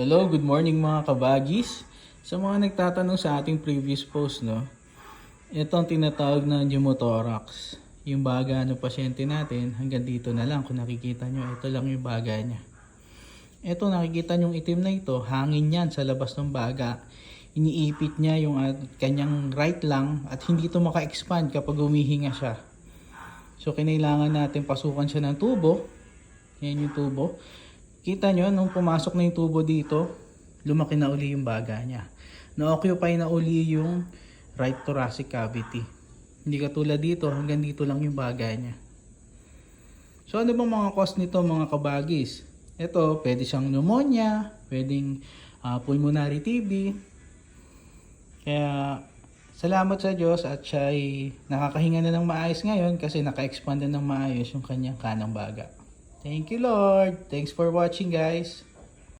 Hello, good morning mga kabagis. Sa mga nagtatanong sa ating previous post, no, ito ang tinatawag na pneumothorax. Yung baga ng pasyente natin, hanggang dito na lang. Kung nakikita nyo, ito lang yung baga niya. Ito, nakikita nyo itim na ito, hangin yan sa labas ng baga. Iniipit niya yung at, kanyang right lang at hindi ito maka-expand kapag humihinga siya. So, kinailangan natin pasukan siya ng tubo. Yan yung tubo. Kita nyo, nung pumasok na yung tubo dito, lumaki na uli yung baga niya. Na-occupy na uli yung right thoracic cavity. Hindi katulad dito, hanggang dito lang yung baga niya. So ano bang mga cause nito mga kabagis? Ito, pwede siyang pneumonia, pwedeng ah, pulmonary TB. Kaya salamat sa Diyos at siya ay nakakahinga na ng maayos ngayon kasi naka-expand na ng maayos yung kanyang kanang baga. Thank you Lord. Thanks for watching guys.